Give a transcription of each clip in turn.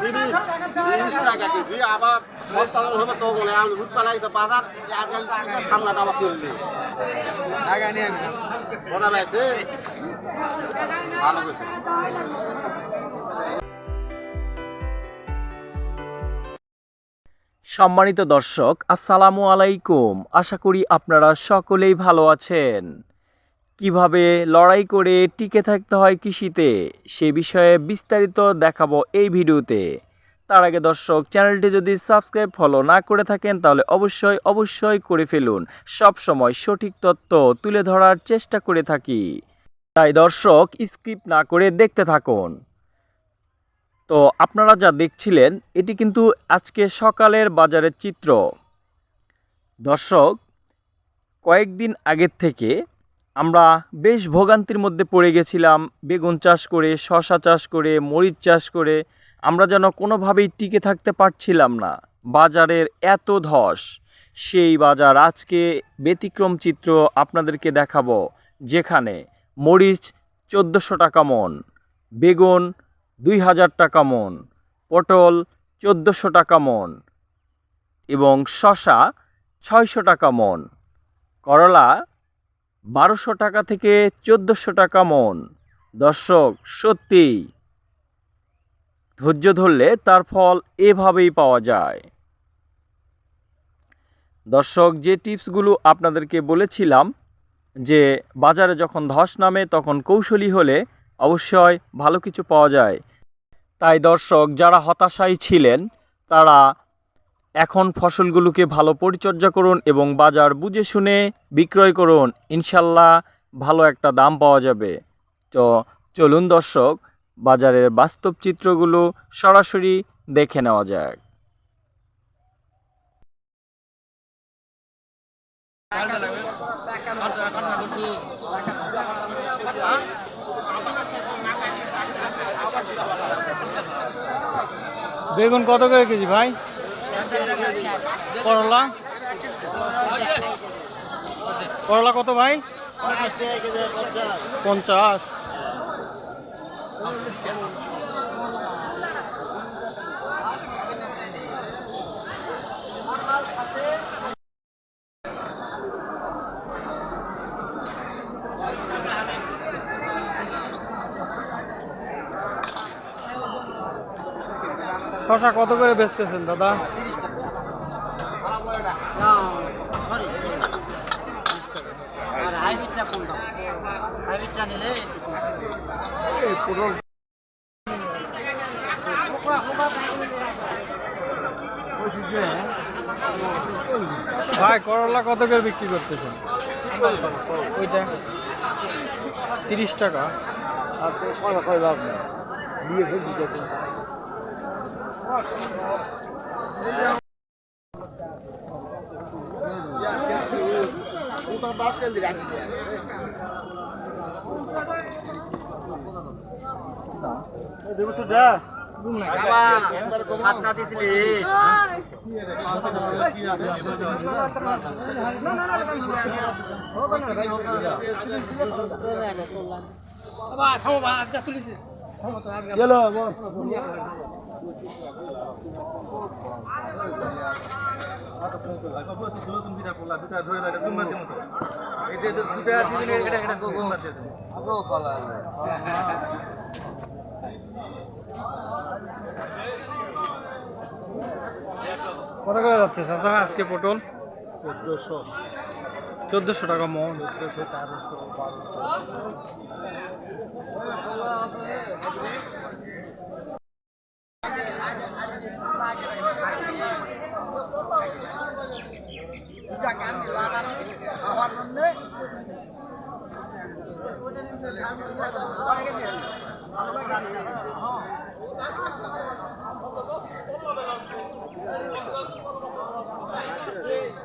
তিরিশ তিরিশ টাকা কেজি আবার বস্তা যখন হবে তখন। আমি রুট পালাইছে বাজার আজকাল সামলাটা আবার চলছে ওটা বেছে ভালো করছে সম্মানিত দর্শক আসসালামু আলাইকুম। আশা করি আপনারা সকলেই ভালো আছেন। কীভাবে লড়াই করে টিকে থাকতে হয় কৃষিতে, সে বিষয়ে বিস্তারিত দেখাবো এই ভিডিওতে। তার আগে দর্শক, চ্যানেলটি যদি সাবস্ক্রাইব ফলো না করে থাকেন, তাহলে অবশ্যই অবশ্যই করে ফেলুন। সব সময় সঠিক তথ্য তুলে ধরার চেষ্টা করে থাকি। তাই দর্শক, স্কিপ না করে দেখতে থাকুন। তো আপনারা যা দেখছিলেন, এটি কিন্তু আজকে সকালের বাজারের চিত্র। দর্শক, কয়েকদিন আগের থেকে আমরা বেশ ভোগান্তির মধ্যে পড়ে গেছিলাম, বেগুন চাষ করে শশা চাষ করে, মরিচ চাষ করে, আমরা যেন কোনোভাবেই টিকে থাকতে পারছিলাম না। বাজারের এত ধস, সেই বাজার আজকে ব্যতিক্রম চিত্র আপনাদেরকে দেখাবো, যেখানে মরিচ চোদ্দোশো টাকা মন, বেগুন দুই হাজার টাকা মন, পটল চোদ্দোশো টাকা মন এবং শশা ছয়শো টাকা মন, করলা বারোশো টাকা থেকে চোদ্দোশো টাকা মন। দর্শক সত্যিই ধৈর্য ধরলে তার ফল এভাবেই পাওয়া যায়। দর্শক, যে টিপসগুলো আপনাদেরকে বলেছিলাম, যে বাজারে যখন ধস নামে তখন কৌশলী হলে অবশ্যই ভালো কিছু পাওয়া যায়। তাই দর্শক, যারা হতাশায় ছিলেন, তারা এখন ফসলগুলোকে ভালো পরিচর্যা করুন এবং বাজার বুঝে শুনে বিক্রয় করুন। ইনশাল্লাহ ভালো একটা দাম পাওয়া যাবে। তো চলুন দর্শক, বাজারের বাস্তব চিত্রগুলো সরাসরি দেখে নেওয়া যাক। বেগুন কত করে কেজি ভাই? করলা? করলা কত ভাই? পঞ্চাশ। শশা কত করে বেচতেছেন, দাদা? ভাই, করলা কত করে বিক্রি করতেছেন? ওইটা? তিরিশ টাকা। আর কয় কয় লাভ নেই। দিয়ে ওটা দাস কেন দিলে রাখিছে দেবো তো বাবা দিছিলি গেলো কত করে যাচ্ছে চাচা আজকে পটল? চোদ্দোশো। চোদ্দোশো টাকা মন। চোদ্দোশো তেরোশো বারোশো।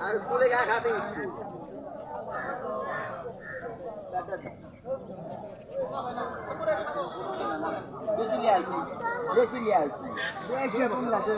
আর কুলে গা খাতে বেশি লাগে